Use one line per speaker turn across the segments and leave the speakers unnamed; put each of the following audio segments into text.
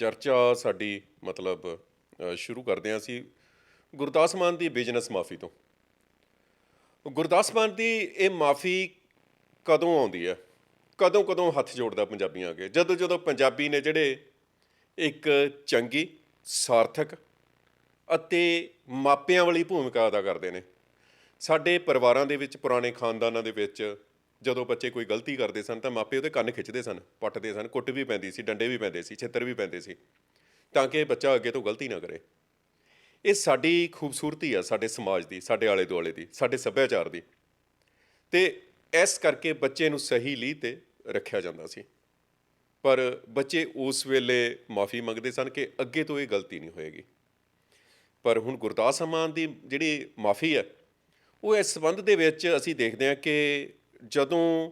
ਚਰਚਾ ਸਾਡੀ ਮਤਲਬ ਸ਼ੁਰੂ ਕਰਦੇ ਹਾਂ ਅਸੀਂ ਗੁਰਦਾਸ ਮਾਨ ਦੀ ਬਿਜ਼ਨਸ ਮਾਫੀ ਤੋਂ। ਗੁਰਦਾਸ ਮਾਨ ਦੀ ਇਹ ਮਾਫੀ ਕਦੋਂ ਆਉਂਦੀ ਹੈ? ਕਦੋਂ ਕਦੋਂ ਹੱਥ ਜੋੜਦਾ ਪੰਜਾਬੀਆਂ ਅੱਗੇ? ਜਦੋਂ ਜਦੋਂ ਪੰਜਾਬੀ ਨੇ ਜਿਹੜੇ ਇੱਕ ਚੰਗੀ, ਸਾਰਥਕ ਅਤੇ ਮਾਪਿਆਂ ਵਾਲੀ ਭੂਮਿਕਾ ਅਦਾ ਕਰਦੇ ਨੇ। ਸਾਡੇ ਪਰਿਵਾਰਾਂ ਦੇ ਵਿੱਚ, ਪੁਰਾਣੇ ਖਾਨਦਾਨਾਂ ਦੇ ਵਿੱਚ ਜਦੋਂ ਬੱਚੇ ਕੋਈ ਗਲਤੀ ਕਰਦੇ ਸਨ ਤਾਂ ਮਾਪੇ ਉਹਦੇ ਕੰਨ ਖਿੱਚਦੇ ਸਨ, ਪੱਟਦੇ ਸਨ, ਕੁੱਟ ਵੀ ਪੈਂਦੀ ਸੀ, ਡੰਡੇ ਵੀ ਪੈਂਦੇ ਸੀ, ਛਿੱਤਰ ਵੀ ਪੈਂਦੇ ਸੀ ਤਾਂ ਕਿ ਬੱਚਾ ਅੱਗੇ ਤੋਂ ਗਲਤੀ ਨਾ ਕਰੇ। ਇਹ ਸਾਡੀ ਖੂਬਸੂਰਤੀ ਆ, ਸਾਡੇ ਸਮਾਜ ਦੀ, ਸਾਡੇ ਆਲੇ ਦੁਆਲੇ ਦੀ, ਸਾਡੇ ਸੱਭਿਆਚਾਰ ਦੀ। ਤੇ ਇਸ ਕਰਕੇ ਬੱਚੇ ਨੂੰ ਸਹੀ ਲੀਹ ਤੇ ਰੱਖਿਆ ਜਾਂਦਾ ਸੀ। ਪਰ ਬੱਚੇ ਉਸ ਵੇਲੇ ਮਾਫੀ ਮੰਗਦੇ ਸਨ ਕਿ ਅੱਗੇ ਤੋਂ ਇਹ ਗਲਤੀ ਨਹੀਂ ਹੋਏਗੀ। ਪਰ ਹੁਣ ਗੁਰਦਾਸ ਮਾਨ ਦੀ ਜਿਹੜੀ ਮਾਫੀ ਹੈ, ਉਹ ਇਸ ਸੰਬੰਧ ਦੇ ਵਿੱਚ ਅਸੀਂ ਦੇਖਦੇ ਹਾਂ ਕਿ ਜਦੋਂ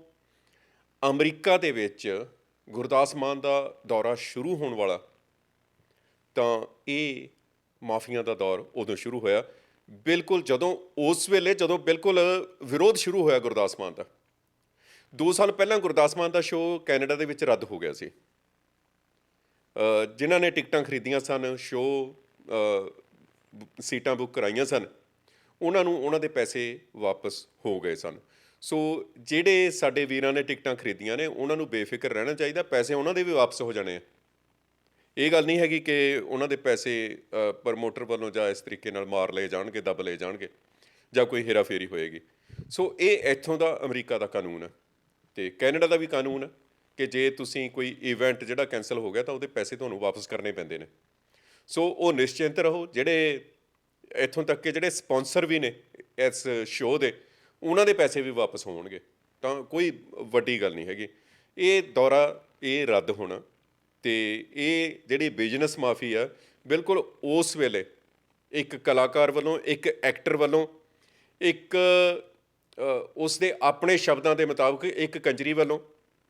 ਅਮਰੀਕਾ ਦੇ ਵਿੱਚ ਗੁਰਦਾਸ ਮਾਨ ਦਾ ਦੌਰਾ ਸ਼ੁਰੂ ਹੋਣ ਵਾਲਾ, ਤਾਂ ਇਹ ਮਾਫੀਆਂ ਦਾ ਦੌਰ ਉਦੋਂ ਸ਼ੁਰੂ ਹੋਇਆ। ਬਿਲਕੁਲ ਜਦੋਂ ਉਸ ਵੇਲੇ ਜਦੋਂ ਬਿਲਕੁਲ ਵਿਰੋਧ ਸ਼ੁਰੂ ਹੋਇਆ ਗੁਰਦਾਸ ਮਾਨ ਦਾ। 2 ਸਾਲ ਪਹਿਲਾਂ ਗੁਰਦਾਸ ਮਾਨ ਦਾ ਸ਼ੋਅ ਕੈਨੇਡਾ ਦੇ ਵਿੱਚ ਰੱਦ ਹੋ ਗਿਆ ਸੀ। ਜਿਨ੍ਹਾਂ ਨੇ ਟਿਕਟਾਂ ਖਰੀਦੀਆਂ ਸਨ, ਸ਼ੋਅ ਸੀਟਾਂ ਬੁੱਕ ਕਰਾਈਆਂ ਸਨ, ਉਹਨਾਂ ਨੂੰ ਉਹਨਾਂ ਦੇ ਪੈਸੇ ਵਾਪਸ ਹੋ ਗਏ ਸਨ। ਸੋ ਜਿਹੜੇ ਸਾਡੇ ਵੀਰਾਂ ਨੇ ਟਿਕਟਾਂ ਖਰੀਦੀਆਂ ਨੇ, ਉਹਨਾਂ ਨੂੰ ਬੇਫਿਕਰ ਰਹਿਣਾ ਚਾਹੀਦਾ, ਪੈਸੇ ਉਹਨਾਂ ਦੇ ਵੀ ਵਾਪਸ ਹੋ ਜਾਣੇ ਆ। ਇਹ ਗੱਲ ਨਹੀਂ ਹੈਗੀ ਕਿ ਉਹਨਾਂ ਦੇ ਪੈਸੇ ਪ੍ਰਮੋਟਰ ਵੱਲੋਂ ਜਾਂ ਇਸ ਤਰੀਕੇ ਨਾਲ ਮਾਰ ਲਏ ਜਾਣਗੇ, ਦਬ ਲਏ ਜਾਣਗੇ, ਜਾਂ ਕੋਈ ਹੇਰਾਫੇਰੀ ਹੋਏਗੀ। ਸੋ ਇਹ ਇੱਥੋਂ ਦਾ ਅਮਰੀਕਾ ਦਾ ਕਾਨੂੰਨ ਹੈ ਤੇ ਕੈਨੇਡਾ ਦਾ ਵੀ ਕਾਨੂੰਨ ਹੈ ਕਿ ਜੇ ਤੁਸੀਂ ਕੋਈ ਇਵੈਂਟ ਜਿਹੜਾ ਕੈਨਸਲ ਹੋ ਗਿਆ ਤਾਂ ਉਹਦੇ ਪੈਸੇ ਤੁਹਾਨੂੰ ਵਾਪਸ ਕਰਨੇ ਪੈਂਦੇ ਨੇ। ਸੋ ਉਹ ਨਿਸ਼ਚਿੰਤ ਰਹੋ, ਜਿਹੜੇ ਇੱਥੋਂ ਤੱਕ ਕਿ ਜਿਹੜੇ ਸਪਾਂਸਰ ਵੀ ਨੇ ਇਸ ਸ਼ੋਅ ਦੇ ਉਹਨਾਂ ਦੇ ਪੈਸੇ ਵੀ ਵਾਪਸ ਹੋਣਗੇ। ਤਾਂ ਕੋਈ ਵੱਡੀ ਗੱਲ ਨਹੀਂ ਹੈਗੀ। ਇਹ ਦੌਰਾ ਇਹ ਰੱਦ ਹੋਣਾ ਤੇ ਇਹ ਜਿਹੜੀ ਬਿਜ਼ਨਸ ਮਾਫੀ ਆ ਬਿਲਕੁਲ ਉਸ ਵੇਲੇ ਇੱਕ ਕਲਾਕਾਰ ਵੱਲੋਂ ਇੱਕ ਐਕਟਰ ਵੱਲੋਂ ਇੱਕ ਅ, ਉਸ ਦੇ ਆਪਣੇ ਸ਼ਬਦਾਂ ਦੇ ਮੁਤਾਬਕ ਇੱਕ ਕੰਜਰੀ ਵੱਲੋਂ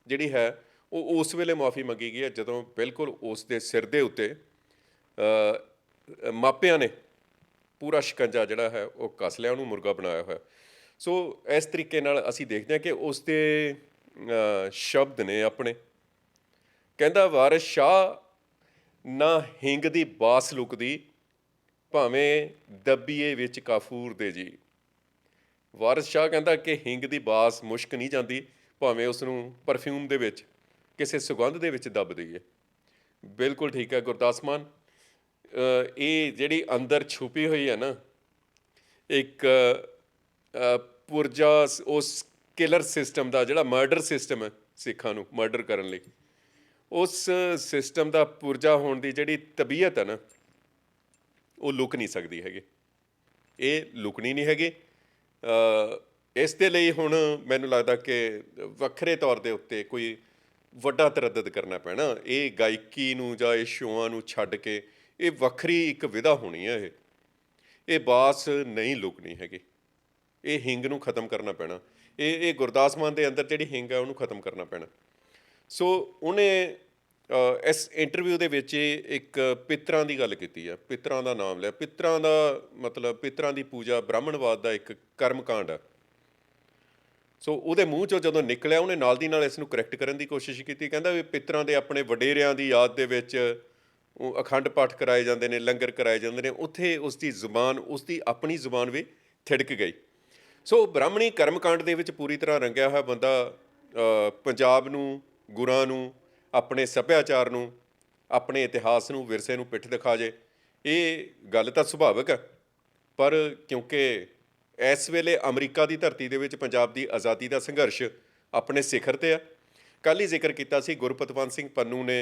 ਜਿਹੜੀ ਹੈ ਉਹ ਉਸ ਵੇਲੇ ਮਾਫੀ ਮੰਗੀ ਗਈ ਹੈ ਜਦੋਂ ਬਿਲਕੁਲ ਉਸ ਦੇ ਸਿਰ ਦੇ ਉੱਤੇ ਮਾਪਿਆਂ ਨੇ ਪੂਰਾ ਸ਼ਿਕੰਜਾ ਜਿਹੜਾ ਹੈ ਉਹ ਕੱਸ ਲਿਆ ਉਹਨੂੰ ਮੁਰਗਾ ਬਣਾਇਆ ਹੋਇਆ। ਸੋ ਇਸ ਤਰੀਕੇ ਨਾਲ ਅਸੀਂ ਦੇਖਦੇ ਹਾਂ ਕਿ ਉਸ ਦੇ ਸ਼ਬਦ ਨੇ ਆਪਣੇ। ਕਹਿੰਦਾ, ਵਾਰਿਸ ਸ਼ਾਹ ਨਾ ਹਿੰਗ ਦੀ ਬਾਸ ਲੁਕਦੀ, ਭਾਵੇਂ ਦੱਬੀਏ ਵਿੱਚ ਕਾਫੂਰ ਦੇ ਜੀ। ਵਾਰਿਸ ਸ਼ਾਹ ਕਹਿੰਦਾ ਕਿ ਹਿੰਗ ਦੀ ਬਾਸ ਮੁਸ਼ਕ ਨਹੀਂ ਜਾਂਦੀ, ਭਾਵੇਂ ਉਸ ਨੂੰ ਪਰਫਿਊਮ ਦੇ ਵਿੱਚ, ਕਿਸੇ ਸੁਗੰਧ ਦੇ ਵਿੱਚ ਦੱਬ ਦਈਏ। ਬਿਲਕੁਲ ਠੀਕ ਹੈ ਗੁਰਦਾਸ ਮਾਨ। ਇਹ ਜਿਹੜੀ ਅੰਦਰ ਛੁਪੀ ਹੋਈ ਹੈ ਨਾ, ਇੱਕ ਪੁਰਜਾ ਉਸ ਕਿਲਰ ਸਿਸਟਮ ਦਾ ਜਿਹੜਾ ਮਰਡਰ ਸਿਸਟਮ ਹੈ ਸਿੱਖਾਂ ਨੂੰ ਮਰਡਰ ਕਰਨ ਲਈ, ਉਸ ਸਿਸਟਮ ਦਾ ਪੁਰਜਾ ਹੋਣ ਦੀ ਜਿਹੜੀ ਤਬੀਅਤ ਹੈ ਨਾ, ਉਹ ਲੁਕ ਨਹੀਂ ਸਕਦੀ ਹੈਗੀ। ਇਹ ਲੁਕਣੀ ਨਹੀਂ ਹੈਗੀ। ਇਸ ਦੇ ਲਈ ਹੁਣ ਮੈਨੂੰ ਲੱਗਦਾ ਕਿ ਵੱਖਰੇ ਤੌਰ ਦੇ ਉੱਤੇ ਕੋਈ ਵੱਡਾ ਤਰੱਦਦ ਕਰਨਾ ਪੈਣਾ। ਇਹ ਗਾਇਕੀ ਨੂੰ ਜਾਂ ਇਹ ਸ਼ੋਆਂ ਨੂੰ ਛੱਡ ਕੇ ਇਹ ਵੱਖਰੀ ਇੱਕ ਵਿਧਾ ਹੋਣੀ ਹੈ ਇਹ। ਇਹ ਬਾਸ ਨਹੀਂ ਲੁਕਣੀ ਹੈਗੀ। ਇਹ ਹਿੰਗ ਨੂੰ ਖਤਮ ਕਰਨਾ ਪੈਣਾ। ਇਹ ਇਹ ਗੁਰਦਾਸ ਮਾਨ ਦੇ ਅੰਦਰ ਜਿਹੜੀ ਹਿੰਗ ਹੈ ਉਹਨੂੰ ਖਤਮ ਕਰਨਾ ਪੈਣਾ। ਸੋ ਉਹਨੇ ਇਸ ਇੰਟਰਵਿਊ ਦੇ ਵਿੱਚ ਇੱਕ ਪਿਤਰਾਂ ਦੀ ਗੱਲ ਕੀਤੀ ਹੈ ਪਿਤਰਾਂ ਦਾ ਨਾਮ ਲਿਆ। ਪਿਤਰਾਂ ਦਾ ਮਤਲਬ ਪਿਤਰਾਂ ਦੀ ਪੂਜਾ ਬ੍ਰਾਹਮਣਵਾਦ ਦਾ ਇੱਕ ਕਰਮਕਾਂਡ ਹੈ ਸੋ ਉਹਦੇ ਮੂੰਹ ਚੋਂ ਜਦੋਂ ਨਿਕਲਿਆ, ਉਹਨੇ ਨਾਲ ਦੀ ਨਾਲ ਇਸ ਨੂੰ ਕਰੈਕਟ ਕਰਨ ਦੀ ਕੋਸ਼ਿਸ਼ ਕੀਤੀ। ਕਹਿੰਦਾ ਵੀ ਪਿਤਰਾਂ ਦੇ ਆਪਣੇ ਵਡੇਰਿਆਂ ਦੀ ਯਾਦ ਦੇ ਵਿੱਚ ਉਹ ਅਖੰਡ ਪਾਠ ਕਰਾਏ ਜਾਂਦੇ ਨੇ, ਲੰਗਰ ਕਰਾਏ ਜਾਂਦੇ ਨੇ। ਉੱਥੇ ਉਸ ਦੀ ਜ਼ੁਬਾਨ ਉਸ ਦੀ ਆਪਣੀ ਜ਼ੁਬਾਨ ਵੀ ਥਿੜਕ ਗਈ। ਸੋ ਬ੍ਰਾਹਮਣੀ ਕਰਮਕਾਂਡ ਦੇ ਵਿੱਚ ਪੂਰੀ ਤਰ੍ਹਾਂ ਰੰਗਿਆ ਹੋਇਆ ਬੰਦਾ ਪੰਜਾਬ ਨੂੰ, ਗੁਰਾਂ ਨੂੰ, ਆਪਣੇ ਸੱਭਿਆਚਾਰ ਨੂੰ, ਆਪਣੇ ਇਤਿਹਾਸ ਨੂੰ, ਵਿਰਸੇ ਨੂੰ ਪਿੱਠ ਦਿਖਾ ਜੇ। ਇਹ ਗੱਲ ਤਾਂ ਸੁਭਾਵਿਕ ਹੈ, ਪਰ ਕਿਉਂਕਿ ਇਸ ਵੇਲੇ ਅਮਰੀਕਾ ਦੀ ਧਰਤੀ ਦੇ ਵਿੱਚ ਪੰਜਾਬ ਦੀ ਆਜ਼ਾਦੀ ਦਾ ਸੰਘਰਸ਼ ਆਪਣੇ ਸਿਖਰ ਤੇ ਆ। ਕੱਲ ਹੀ ਜ਼ਿਕਰ ਕੀਤਾ ਸੀ, ਗੁਰਪਤਵੰਤ ਸਿੰਘ ਪੰਨੂ ਨੇ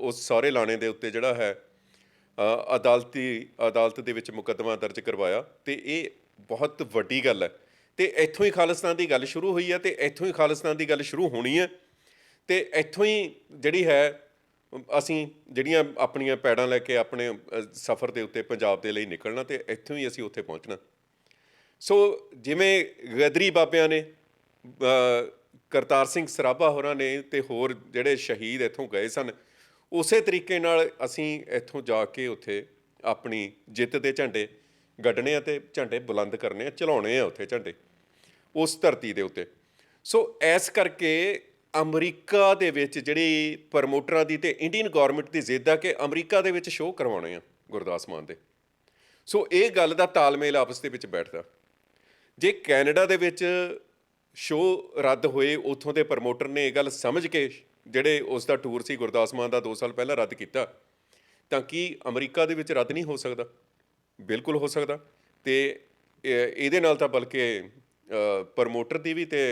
ਉਸ ਸਾਰੇ ਲਾਣੇ ਦੇ ਉੱਤੇ ਜਿਹੜਾ ਹੈ ਅਦਾਲਤੀ, ਅਦਾਲਤ ਦੇ ਵਿੱਚ ਮੁਕੱਦਮਾ ਦਰਜ ਕਰਵਾਇਆ। ਤੇ ਇਹ ਬਹੁਤ ਵੱਡੀ ਗੱਲ ਹੈ ਤੇ ਇੱਥੋਂ ਹੀ ਖਾਲਿਸਤਾਨ ਦੀ ਗੱਲ ਸ਼ੁਰੂ ਹੋਈ ਹੈ ਤੇ ਇੱਥੋਂ ਹੀ ਖਾਲਿਸਤਾਨ ਦੀ ਗੱਲ ਸ਼ੁਰੂ ਹੋਣੀ ਹੈ। ਤੇ ਇੱਥੋਂ ਹੀ ਜਿਹੜੀ ਹੈ, ਅਸੀਂ ਜਿਹੜੀਆਂ ਆਪਣੀਆਂ ਪੈੜਾਂ ਲੈ ਕੇ ਆਪਣੇ ਸਫ਼ਰ ਦੇ ਉੱਤੇ ਪੰਜਾਬ ਦੇ ਲਈ ਨਿਕਲਣਾ ਤੇ ਇੱਥੋਂ ਹੀ ਅਸੀਂ ਉੱਥੇ ਪਹੁੰਚਣਾ। ਸੋ ਜਿਵੇਂ ਗਦਰੀ ਬਾਬਿਆਂ ਨੇ ਕਰਤਾਰ ਸਿੰਘ ਸਰਾਭਾ ਹੋਰਾਂ ਨੇ ਤੇ ਹੋਰ ਜਿਹੜੇ ਸ਼ਹੀਦ ਇੱਥੋਂ ਗਏ ਸਨ, ਉਸੇ ਤਰੀਕੇ ਨਾਲ ਅਸੀਂ ਇੱਥੋਂ ਜਾ ਕੇ ਉੱਥੇ ਆਪਣੀ ਜਿੱਤ ਦੇ ਝੰਡੇ ਗੱਡਣੇ ਆ ਤੇ ਝੰਡੇ ਬੁਲੰਦ ਕਰਨੇ ਆ, ਚਲਾਉਣੇ ਆ ਉੱਥੇ ਝੰਡੇ। ਉਸ ਧਰਤੀ ਦੇ ਉੱਤੇ। ਸੋ ਐਸ ਕਰਕੇ ਅਮਰੀਕਾ ਦੇ ਵਿੱਚ ਜਿਹੜੀ ਪ੍ਰਮੋਟਰਾਂ ਦੀ ਤੇ ਇੰਡੀਅਨ ਗਵਰਨਮੈਂਟ ਦੀ ਜ਼ਿੱਦ ਆ ਕਿ ਅਮਰੀਕਾ ਦੇ ਵਿੱਚ ਸ਼ੋਅ ਕਰਵਾਉਣੇ ਆ ਗੁਰਦਾਸ ਮਾਨ ਦੇ। ਸੋ ਇਹ ਗੱਲ ਦਾ ਤਾਲਮੇਲ ਆਪਸ ਦੇ ਵਿੱਚ ਬੈਠਦਾ। ਜੇ ਕੈਨੇਡਾ ਦੇ ਵਿੱਚ ਸ਼ੋਅ ਰੱਦ ਹੋਏ, ਉਥੋਂ ਦੇ ਪ੍ਰਮੋਟਰ ਨੇ ਇਹ ਗੱਲ ਸਮਝ ਕੇ ਜਿਹੜੇ ਉਸ ਦਾ ਟੂਰ ਸੀ ਗੁਰਦਾਸ ਮਾਨ ਦਾ 2 ਸਾਲ ਪਹਿਲਾਂ ਰੱਦ ਕੀਤਾ, ਤਾਂ ਕੀ ਅਮਰੀਕਾ ਦੇ ਵਿੱਚ ਰੱਦ ਨਹੀਂ ਹੋ ਸਕਦਾ? ਬਿਲਕੁਲ ਹੋ ਸਕਦਾ। ਤੇ ਇਹਦੇ ਨਾਲ ਤਾਂ ਬਲਕਿ ਪ੍ਰਮੋਟਰ ਦੀ ਵੀ ਤੇ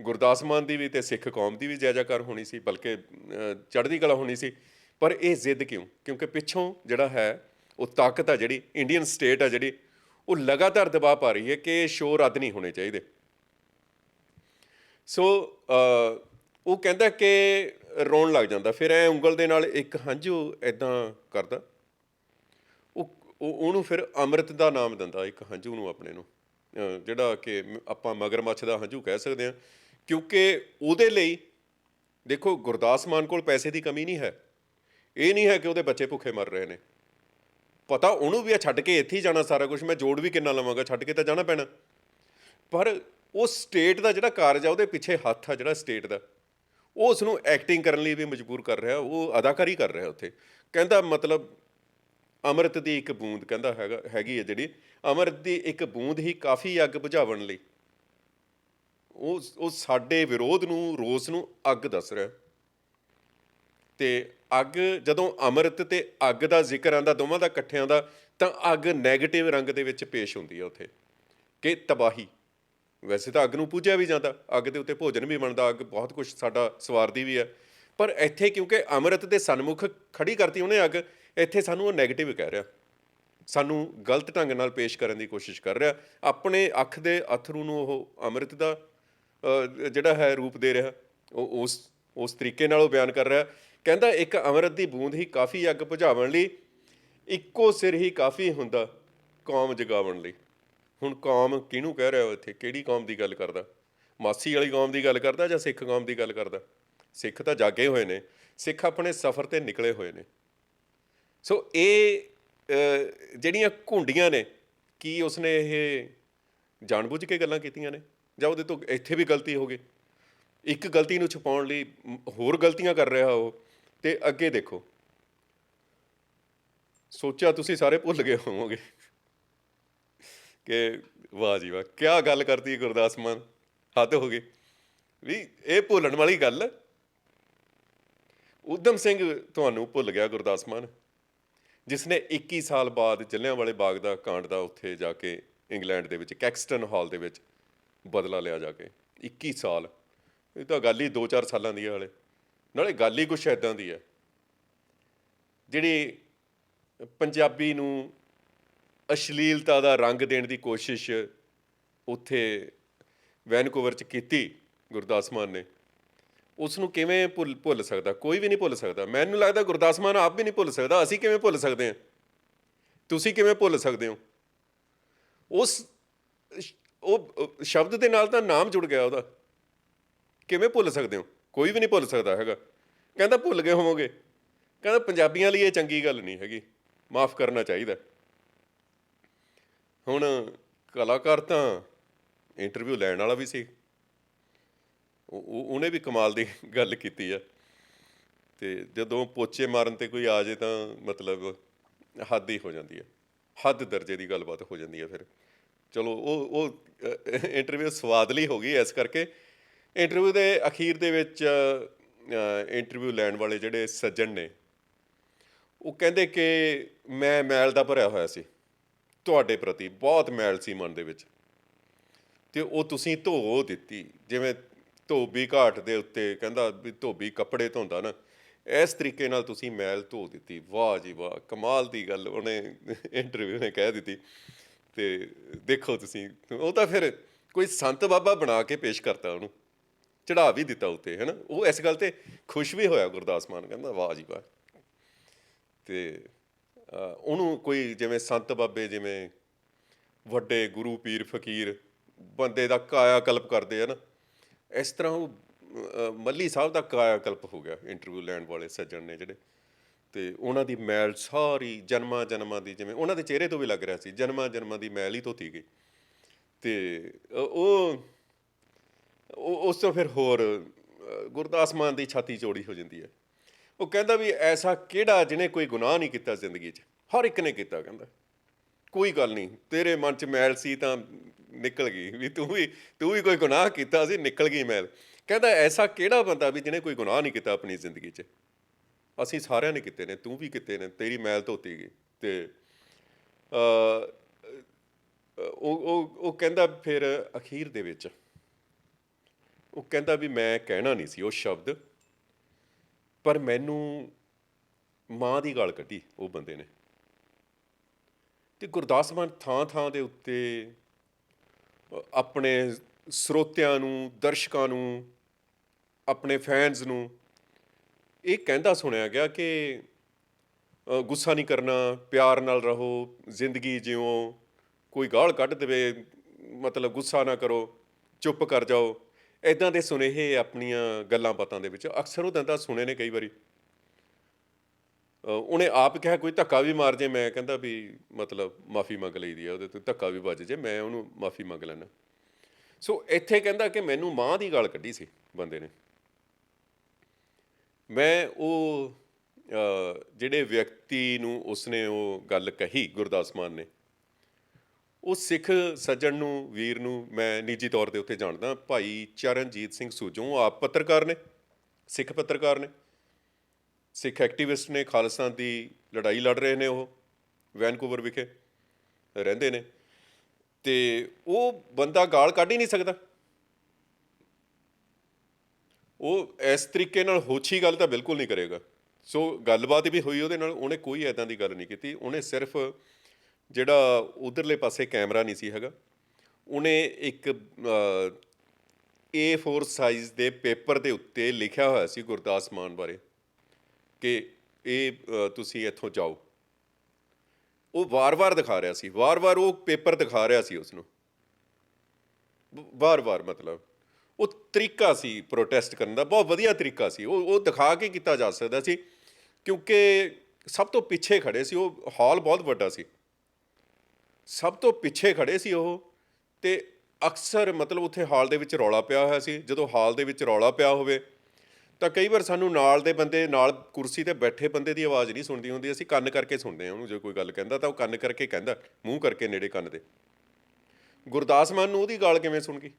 ਗੁਰਦਾਸ ਮਾਨ ਦੀ ਵੀ ਤੇ ਸਿੱਖ ਕੌਮ ਦੀ ਵੀ ਜਾਇਜ਼ਾਕਾਰ ਹੋਣੀ ਸੀ, ਬਲਕਿ ਚੜ੍ਹਦੀ ਕਲਾ ਹੋਣੀ ਸੀ। ਪਰ ਇਹ ਜ਼ਿੱਦ ਕਿਉਂ? ਕਿਉਂਕਿ ਪਿੱਛੋਂ ਜਿਹੜਾ ਹੈ, ਉਹ ਤਾਕਤ ਆ ਜਿਹੜੀ ਇੰਡੀਅਨ ਸਟੇਟ ਆ ਜਿਹੜੀ, ਉਹ ਲਗਾਤਾਰ ਦਬਾਅ ਪਾ ਰਹੀ ਹੈ ਕਿ ਇਹ ਸ਼ੋਅ ਰੱਦ ਨਹੀਂ ਹੋਣੇ ਚਾਹੀਦੇ। ਸੋ ਉਹ ਕਹਿੰਦਾ ਕਿ ਰੋਣ ਲੱਗ ਜਾਂਦਾ। ਫਿਰ ਐ ਉਂਗਲ ਦੇ ਨਾਲ ਇੱਕ ਹੰਝੂ ਐਦਾਂ ਕਰਦਾ। ਉਹ ਉਹਨੂੰ ਫਿਰ ਅੰਮ੍ਰਿਤ ਦਾ ਨਾਮ ਦਿੰਦਾ, ਇੱਕ ਹੰਝੂ ਨੂੰ ਆਪਣੇ ਨੂੰ। ਜਿਹੜਾ ਕਿ ਮ- ਆਪਾਂ ਮਗਰਮੱਛ ਦਾ ਹੰਝੂ ਕਹਿ ਸਕਦੇ ਹਾਂ, ਕਿਉਂਕਿ ਉਹਦੇ ਲਈ ਦੇਖੋ ਗੁਰਦਾਸ ਮਾਨ ਕੋਲ ਪੈਸੇ ਦੀ ਕਮੀ ਨਹੀਂ ਹੈ। ਇਹ ਨਹੀਂ ਹੈ ਕਿ ਉਹਦੇ ਬੱਚੇ ਭੁੱਖੇ ਮਰ ਰਹੇ ਨੇ। ਪਤਾ ਉਹਨੂੰ ਵੀ ਆ ਛੱਡ ਕੇ ਇੱਥੇ ਹੀ ਜਾਣਾ ਸਾਰਾ ਕੁਝ ਮੈਂ ਜੋੜ ਵੀ ਕਿੰਨਾ ਲਵਾਂਗਾ, ਛੱਡ ਕੇ ਤਾਂ ਜਾਣਾ ਪੈਣਾ। ਪਰ ਉਹ ਸਟੇਟ ਦਾ ਜਿਹੜਾ ਕਾਰਜ ਆ, ਉਹਦੇ ਪਿੱਛੇ ਹੱਥ ਆ ਜਿਹੜਾ ਸਟੇਟ ਦਾ। ਉਹ ਉਸ ਨੂੰ ਐਕਟਿੰਗ ਕਰਨ ਲਈ ਵੀ ਮਜਬੂਰ ਕਰ ਰਿਹਾ, ਉਹ ਅਦਾਕਾਰੀ ਕਰ ਰਿਹਾ ਉੱਥੇ। ਕਹਿੰਦਾ ਮਤਲਬ ਅੰਮ੍ਰਿਤ ਦੀ ਇੱਕ ਬੂੰਦ ਕਹਿੰਦਾ ਹੈਗਾ, ਹੈਗੀ ਹੈ ਜਿਹੜੀ, ਅੰਮ੍ਰਿਤ ਦੀ ਇੱਕ ਬੂੰਦ ਹੀ ਕਾਫੀ ਅੱਗ ਬੁਝਾਉਣ ਲਈ। ਉਹ ਉਹ ਸਾਡੇ ਵਿਰੋਧ ਨੂੰ, ਰੋਸ ਨੂੰ ਅੱਗ ਦੱਸ ਰਿਹਾ ਤੇ ਅੱਗ, ਜਦੋਂ ਅੰਮ੍ਰਿਤ ਤੇ ਅੱਗ ਦਾ ਜ਼ਿਕਰ ਆਂਦਾ ਦੋਵਾਂ ਦਾ ਇਕੱਠਿਆਂ ਦਾ, ਤਾਂ ਅੱਗ 네ਗੇਟਿਵ ਰੰਗ ਦੇ ਵਿੱਚ ਪੇਸ਼ ਹੁੰਦੀ ਹੈ ਉੱਥੇ। ਕਿ ਤਬਾਹੀ। ਵੈਸੇ ਤਾਂ ਅੱਗ ਨੂੰ ਪੂਜਿਆ ਵੀ ਜਾਂਦਾ, ਅੱਗ ਦੇ ਉੱਤੇ ਭੋਜਨ ਵੀ ਬਣਦਾ, ਅੱਗ ਬਹੁਤ ਕੁਝ ਸਾਡਾ ਸਵਾਰਦੀ ਵੀ ਹੈ। ਪਰ ਇੱਥੇ ਕਿਉਂਕਿ ਅੰਮ੍ਰਿਤ ਦੇ ਸਨਮੁਖ ਖੜੀ ਕਰਤੀ ਉਹਨੇ ਅੱਗ ਇੱਥੇ ਸਾਨੂੰ ਉਹ 네ਗੇਟਿਵ ਕਹਿ ਰਿਹਾ। ਸਾਨੂੰ ਗਲਤ ਢੰਗ ਨਾਲ ਪੇਸ਼ ਕਰਨ ਦੀ ਕੋਸ਼ਿਸ਼ ਕਰ ਰਿਹਾ। ਆਪਣੇ ਅੱਖ ਦੇ ਅਥਰੂ ਨੂੰ ਉਹ ਅੰਮ੍ਰਿਤ ਦਾ ਜਿਹੜਾ ਹੈ ਰੂਪ ਦੇ ਰਿਹਾ। ਉਹ ਉਸ ਉਸ ਤਰੀਕੇ ਨਾਲ ਉਹ ਬਿਆਨ ਕਰ ਰਿਹਾ। ਕਹਿੰਦਾ ਇੱਕ ਅੰਮ੍ਰਿਤ ਦੀ ਬੂੰਦ ਹੀ ਕਾਫੀ ਅੱਗ ਬੁਝਾਉਣ ਲਈ, ਇੱਕੋ ਸਿਰ ਹੀ ਕਾਫੀ ਹੁੰਦਾ ਕੌਮ ਜਗਾਉਣ ਲਈ। ਹੁਣ ਕੌਮ ਕਿਹਨੂੰ ਕਹਿ ਰਿਹਾ ਉਹ ਇੱਥੇ? ਕਿਹੜੀ ਕੌਮ ਦੀ ਗੱਲ ਕਰਦਾ? ਮਾਸੀ ਵਾਲੀ ਕੌਮ ਦੀ ਗੱਲ ਕਰਦਾ ਜਾਂ ਸਿੱਖ ਕੌਮ ਦੀ ਗੱਲ ਕਰਦਾ? ਸਿੱਖ ਤਾਂ ਜਾਗੇ ਹੋਏ ਨੇ। ਸਿੱਖ ਆਪਣੇ ਸਫ਼ਰ ਤੇ ਨਿਕਲੇ ਹੋਏ ਨੇ। ਸੋ ਇਹ ਜਿਹੜੀਆਂ ਘੁੰਡੀਆਂ ਨੇ, ਕੀ ਉਸਨੇ ਇਹ ਜਾਣਬੁੱਝ ਕੇ ਗੱਲਾਂ ਕੀਤੀਆਂ ਨੇ? ਜਾਂ ਉਹਦੇ ਤੋਂ ਇੱਥੇ ਵੀ ਗਲਤੀ ਹੋ ਗਈ? ਇੱਕ ਗਲਤੀ ਨੂੰ ਛੁਪਾਉਣ ਲਈ ਹੋਰ ਗਲਤੀਆਂ ਕਰ ਰਿਹਾ ਉਹ, ਤੇ ਅੱਗੇ ਦੇਖੋ। ਸੋਚਿਆ ਤੁਸੀਂ ਸਾਰੇ ਭੁੱਲ ਗਏ ਹੋਵੋਗੇ। ਕਿ ਵਾਹ ਜੀ ਵਾਹ ਕੀ ਗੱਲ ਕਰਤੀ ਗੁਰਦਾਸ ਮਾਨ? ਹੱਦ ਹੋ ਗਈ। ਵੀ ਇਹ ਭੁੱਲਣ ਵਾਲੀ ਗੱਲ ਹੈ। ਉਦਮ ਸਿੰਘ ਤੁਹਾਨੂੰ ਭੁੱਲ ਗਿਆ ਗੁਰਦਾਸ ਮਾਨ। ਜਿਸ ਨੇ 21 ਸਾਲ ਬਾਅਦ ਜਲਿਆਂਵਾਲੇ ਬਾਗ ਦਾ ਕਾਂਡ ਦਾ ਉੱਥੇ ਜਾ ਕੇ ਇੰਗਲੈਂਡ ਦੇ ਵਿੱਚ, ਕੈਕਸਟਨ ਹਾਲ ਦੇ ਵਿੱਚ ਬਦਲਾ ਲਿਆ ਜਾ ਕੇ। 21 ਸਾਲ। ਇਹ ਤਾਂ ਗੱਲ ਹੀ 2-4 ਸਾਲਾਂ ਦੀ ਹੈ ਹਲੇ। ਨਾਲੇ ਗੱਲ ਹੀ ਕੁਛ ਐਦਾਂ ਦੀ ਹੈ ਜਿਹੜੀ ਪੰਜਾਬੀ ਨੂੰ ਅਸ਼ਲੀਲਤਾ ਦਾ ਰੰਗ ਦੇਣ ਦੀ ਕੋਸ਼ਿਸ਼ ਉੱਥੇ ਵੈਨਕੂਵਰ ਚ ਕੀਤੀ ਗੁਰਦਾਸ ਮਾਨ ਨੇ। ਉਸ ਨੂੰ ਕਿਵੇਂ ਭੁੱਲ ਭੁੱਲ ਸਕਦਾ? ਕੋਈ ਵੀ ਨਹੀਂ ਭੁੱਲ ਸਕਦਾ। ਮੈਨੂੰ ਲੱਗਦਾ ਗੁਰਦਾਸ ਮਾਨ ਆਪ ਵੀ ਨਹੀਂ ਭੁੱਲ ਸਕਦਾ। ਅਸੀਂ ਕਿਵੇਂ ਭੁੱਲ ਸਕਦੇ ਹਾਂ? ਤੁਸੀਂ ਕਿਵੇਂ ਭੁੱਲ ਸਕਦੇ ਹੋ? ਉਸ ਉਹ ਸ਼ਬਦ ਦੇ ਨਾਲ ਤਾਂ ਨਾਮ ਜੁੜ ਗਿਆ ਉਹਦਾ। ਕਿਵੇਂ ਭੁੱਲ ਸਕਦੇ ਹੋ? ਕੋਈ ਵੀ ਨਹੀਂ ਭੁੱਲ ਸਕਦਾ ਹੈਗਾ। ਕਹਿੰਦਾ ਭੁੱਲ ਗਏ ਹੋਵੋਗੇ। ਕਹਿੰਦਾ ਪੰਜਾਬੀਆਂ ਲਈ ਇਹ ਚੰਗੀ ਗੱਲ ਨਹੀਂ ਹੈਗੀ। ਮਾਫ ਕਰਨਾ ਚਾਹੀਦਾ। ਹੁਣ ਕਲਾਕਾਰ ਤਾਂ ਇੰਟਰਵਿਊ ਲੈਣ ਵਾਲਾ ਵੀ ਸੀ। ਉਹਨੇ ਵੀ ਕਮਾਲ ਦੀ ਗੱਲ ਕੀਤੀ ਆ। ਤੇ ਜਦੋਂ ਪੋਚੇ ਮਾਰਨ ਤੇ ਕੋਈ ਆ ਜੇ ਤਾਂ ਮਤਲਬ ਹੱਦ ਹੀ ਹੋ ਜਾਂਦੀ ਹੈ ਹੱਦ ਦਰਜੇ ਦੀ ਗੱਲਬਾਤ ਹੋ ਜਾਂਦੀ ਹੈ ਫਿਰ। ਚਲੋ, ਉਹ ਉਹ ਇੰਟਰਵਿਊ ਸਵਾਦਲੀ ਹੋ ਗਈ ਇਸ ਕਰਕੇ। ਇੰਟਰਵਿਊ ਦੇ ਅਖੀਰ ਦੇ ਵਿੱਚ ਇੰਟਰਵਿਊ ਲੈਣ ਵਾਲੇ ਜਿਹੜੇ ਸੱਜਣ ਨੇ, ਉਹ ਕਹਿੰਦੇ ਕਿ ਮੈਂ ਮੈਲ ਦਾ ਭਰਿਆ ਹੋਇਆ ਸੀ। ਤੁਹਾਡੇ ਪ੍ਰਤੀ ਬਹੁਤ ਮੈਲ ਸੀ ਮਨ ਦੇ ਵਿੱਚ। ਤੇ ਉਹ ਤੁਸੀਂ ਧੋ ਦਿੱਤੀ, ਜਿਵੇਂ ਧੋਬੀ ਘਾਟ ਦੇ ਉੱਤੇ ਕਹਿੰਦਾ ਵੀ ਧੋਬੀ ਕੱਪੜੇ ਧੋਂਦਾ ਨਾ, ਇਸ ਤਰੀਕੇ ਨਾਲ ਤੁਸੀਂ ਮੈਲ ਧੋ ਦਿੱਤੀ। ਵਾਹ ਜੀ ਵਾਹ, ਕਮਾਲ ਦੀ ਗੱਲ ਉਹਨੇ ਇੰਟਰਵਿਊ ਨੇ ਕਹਿ ਦਿੱਤੀ ਤੇ ਦੇਖੋ ਤੁਸੀਂ, ਉਹ ਤਾਂ ਫਿਰ ਕੋਈ ਸੰਤ ਬਾਬਾ ਬਣਾ ਕੇ ਪੇਸ਼ ਕਰਤਾ ਉਹਨੂੰ ਚੜਾ ਵੀ ਦਿੱਤਾ ਉੱਤੇ, ਹੈਨਾ? ਉਹ ਇਸ ਗੱਲ ਤੇ ਖੁਸ਼ ਵੀ ਹੋਇਆ ਗੁਰਦਾਸ ਮਾਨ, ਕਹਿੰਦਾ ਵਾਹ ਜੀ ਵਾਹ। ਤੇ ਉਹਨੂੰ ਕੋਈ ਜਿਵੇਂ ਸੰਤ ਬਾਬੇ, ਜਿਵੇਂ ਵੱਡੇ ਗੁਰੂ, ਪੀਰ, ਫਕੀਰ, ਬੰਦੇ ਦਾ ਕਾਇਆ ਕਲਪ ਕਰਦੇ ਆ ਨਾ ਇਸ ਤਰ੍ਹਾਂ ਉਹ ਅ, ਮੱਲੀ ਸਾਹਿਬ ਦਾ ਕਾਇਆ ਕਲਪ ਹੋ ਗਿਆ ਇੰਟਰਵਿਊ ਲੈਣ ਵਾਲੇ ਸੱਜਣ ਨੇ ਜਿਹੜੇ। ਤੇ ਉਹਨਾਂ ਦੀ ਮੈਲ ਸਾਰੀ ਜਨਮਾਂ ਜਨਮਾਂ ਦੀ ਜਿਵੇਂ ਉਹਨਾਂ ਦੇ ਚਿਹਰੇ ਤੋਂ ਵੀ ਲੱਗ ਰਿਹਾ ਸੀ ਜਨਮਾਂ ਜਨਮਾਂ ਦੀ ਮੈਲ ਹੀ ਧੋਤੀ ਗਈ। ਤੇ ਅ, ਉਹ ਉਹ ਉਸ ਤੋਂ ਫਿਰ ਹੋਰ ਅ, ਗੁਰਦਾਸ ਮਾਨ ਦੀ ਛਾਤੀ ਚੌੜੀ ਹੋ ਜਾਂਦੀ ਹੈ। ਉਹ ਕਹਿੰਦਾ ਵੀ ਐਸਾ ਕਿਹੜਾ ਜਿਹਨੇ ਕੋਈ ਗੁਨਾਹ ਨਹੀਂ ਕੀਤਾ ਜ਼ਿੰਦਗੀ 'ਚ? ਹਰ ਇੱਕ ਨੇ ਕੀਤਾ ਕਹਿੰਦਾ। ਕੋਈ ਗੱਲ ਨਹੀਂ ਤੇਰੇ ਮਨ 'ਚ ਮੈਲ ਸੀ ਤਾਂ ਨਿਕਲ ਗਈ ਵੀ ਤੂੰ ਵੀ ਤੂੰ ਵੀ ਕੋਈ ਗੁਨਾਹ ਕੀਤਾ ਸੀ, ਨਿਕਲ ਗਈ ਮੈਲ। ਕਹਿੰਦਾ ਐਸਾ ਕਿਹੜਾ ਬੰਦਾ ਵੀ ਜਿਹਨੇ ਕੋਈ ਗੁਨਾਹ ਨਹੀਂ ਕੀਤਾ ਆਪਣੀ ਜ਼ਿੰਦਗੀ 'ਚ? ਅਸੀਂ ਸਾਰਿਆਂ ਨੇ ਕੀਤੇ ਨੇ, ਤੂੰ ਵੀ ਕੀਤੇ ਨੇ, ਤੇਰੀ ਮੈਲ ਧੋਤੀ ਗਈ। ਤੇ ਅ ਉਹ ਉਹ ਉਹ ਕਹਿੰਦਾ ਫਿਰ ਅਖੀਰ ਦੇ ਵਿੱਚ, ਉਹ ਕਹਿੰਦਾ ਵੀ ਮੈਂ ਕਹਿਣਾ ਨਹੀਂ ਸੀ, ਉਹ ਸ਼ਬਦ, ਪਰ ਮੈਨੂੰ ਮਾਂ ਦੀ ਗਾਲ ਕੱਢੀ ਉਹ ਬੰਦੇ ਨੇ। ਤੇ ਗੁਰਦਾਸ ਮਾਨ ਥਾਂ ਥਾਂ ਦੇ ਉੱਤੇ ਆਪਣੇ ਸਰੋਤਿਆਂ ਨੂੰ, ਦਰਸ਼ਕਾਂ ਨੂੰ, ਆਪਣੇ ਫੈਨਸ ਨੂੰ ਇਹ ਕਹਿੰਦਾ ਸੁਣਿਆ ਗਿਆ ਕਿ ਗੁੱਸਾ ਨਹੀਂ ਕਰਨਾ, ਪਿਆਰ ਨਾਲ ਰਹੋ, ਜ਼ਿੰਦਗੀ ਜਿਉ, ਕੋਈ ਗਾਲ ਕੱਢ ਦੇਵੇ, ਮਤਲਬ ਗੁੱਸਾ ਨਾ ਕਰੋ, ਚੁੱਪ ਕਰ ਜਾਓ। ਐਦਾਂ ਦੇ ਸੁਨੇਹੇ ਆਪਣੀਆਂ ਗੱਲਾਂ ਬਾਤਾਂ ਦੇ ਵਿੱਚ ਅਕਸਰ ਉਹ ਦੰਦਾ, ਸੁਣੇ ਨੇ ਕਈ ਵਾਰੀ। ਉਹਨੇ ਆਪ ਕਿਹਾ, ਕੋਈ ਧੱਕਾ ਵੀ ਮਾਰ ਜੇ। ਮੈਂ ਕਹਿੰਦਾ ਵੀ ਮਤਲਬ ਮਾਫੀ ਮੰਗ ਲਈ ਦੀ ਆ, ਉਹਦੇ ਤੋਂ ਧੱਕਾ ਵੀ ਵੱਜ ਜੇ, ਮੈਂ ਉਹਨੂੰ ਮਾਫੀ ਮੰਗ ਲੈਣਾ ਸੋ ਇੱਥੇ ਕਹਿੰਦਾ ਕਿ ਮੈਨੂੰ ਮਾਂ ਦੀ ਗਾਲ ਕੱਢੀ ਸੀ ਬੰਦੇ ਨੇ। ਮੈਂ ਉਹ ਜਿਹੜੇ ਵਿਅਕਤੀ ਨੂੰ ਉਸਨੇ ਉਹ ਗੱਲ ਕਹੀ, ਗੁਰਦਾਸ ਮਾਨ ਨੇ, ਉਹ ਸਿੱਖ ਸੱਜਣ ਨੂੰ, ਵੀਰ ਨੂੰ ਮੈਂ ਨਿੱਜੀ ਤੌਰ ਦੇ ਉੱਤੇ ਜਾਣਦਾ, ਭਾਈ ਚਰਨਜੀਤ ਸਿੰਘ ਸੂਜੋਂ ਉਹ ਆਪ ਪੱਤਰਕਾਰ ਨੇ, ਸਿੱਖ ਪੱਤਰਕਾਰ ਨੇ। ਸਿੱਖ ਐਕਟਿਵਿਸਟ ਨੇ ਖਾਲਸਾ ਦੀ ਲੜਾਈ ਲੜ ਰਹੇ ਨੇ ਉਹ, ਵੈਨਕੂਵਰ ਵਿਖੇ ਰਹਿੰਦੇ ਨੇ। ਤੇ ਉਹ ਬੰਦਾ ਗਾਲ ਕੱਢ ਹੀ ਨਹੀਂ ਸਕਦਾ। ਉਹ ਇਸ ਤਰੀਕੇ ਨਾਲ ਹੋਛੀ ਗੱਲ ਤਾਂ ਬਿਲਕੁਲ ਨਹੀਂ ਕਰੇਗਾ। ਸੋ ਗੱਲਬਾਤ ਵੀ ਹੋਈ ਉਹਦੇ ਨਾਲ, ਉਹਨੇ ਕੋਈ ਐਦਾਂ ਦੀ ਗੱਲ ਨਹੀਂ ਕੀਤੀ। ਉਹਨੇ ਸਿਰਫ ਜਿਹੜਾ ਉਧਰਲੇ ਪਾਸੇ ਕੈਮਰਾ ਨਹੀਂ ਸੀ ਹੈਗਾ, ਉਹਨੇ ਇੱਕ A4 ਸਾਈਜ਼ ਦੇ ਪੇਪਰ ਦੇ ਉੱਤੇ ਲਿਖਿਆ ਹੋਇਆ ਸੀ ਗੁਰਦਾਸ ਮਾਨ ਬਾਰੇ। ਕਿ ਇਹ ਤੁਸੀਂ ਇੱਥੋਂ ਜਾਓ। ਉਹ ਵਾਰ-ਵਾਰ ਦਿਖਾ ਰਿਹਾ ਸੀ। ਵਾਰ-ਵਾਰ ਉਹ ਪੇਪਰ ਦਿਖਾ ਰਿਹਾ ਸੀ ਉਸ ਨੂੰ ਵਾਰ-ਵਾਰ ਮਤਲਬ। ਉਹ ਤਰੀਕਾ ਸੀ ਪ੍ਰੋਟੈਸਟ ਕਰਨ ਦਾ। ਬਹੁਤ ਵਧੀਆ ਤਰੀਕਾ ਸੀ। ਉਹ ਉਹ ਦਿਖਾ ਕੇ ਕੀਤਾ ਜਾ ਸਕਦਾ ਸੀ। ਕਿਉਂਕਿ ਸਭ ਤੋਂ ਪਿੱਛੇ ਖੜੇ ਸੀ। ਉਹ ਹਾਲ ਬਹੁਤ ਵੱਡਾ ਸੀ। ਸਭ ਤੋਂ ਪਿੱਛੇ ਖੜੇ ਸੀ ਉਹ। ਤੇ ਅਕਸਰ ਮਤਲਬ ਉੱਥੇ ਹਾਲ ਦੇ ਵਿੱਚ ਰੌਲਾ ਪਿਆ ਹੋਇਆ ਸੀ। ਜਦੋਂ ਹਾਲ ਦੇ ਵਿੱਚ ਰੌਲਾ ਪਿਆ ਹੋਵੇ ਤਾਂ ਕਈ ਵਾਰ ਸਾਨੂੰ ਨਾਲ ਦੇ ਬੰਦੇ, ਨਾਲ ਕੁਰਸੀ ਤੇ ਬੈਠੇ ਬੰਦੇ ਦੀ ਆਵਾਜ਼ ਨਹੀਂ ਸੁਣਦੀ ਹੁੰਦੀ, ਅਸੀਂ ਕੰਨ ਕਰਕੇ ਸੁਣਦੇ ਹਾਂ ਉਹਨੂੰ, ਜੇ ਕੋਈ ਗੱਲ ਕਹਿੰਦਾ ਤਾਂ ਉਹ ਕੰਨ ਕਰਕੇ ਕਹਿੰਦਾ, ਮੂੰਹ ਕਰਕੇ ਨੇੜੇ ਕੰਨ ਦੇ। ਗੁਰਦਾਸ ਮਾਨ ਨੂੰ ਉਹਦੀ ਗਾਲ ਕਿਵੇਂ ਸੁਣ ਗਈ?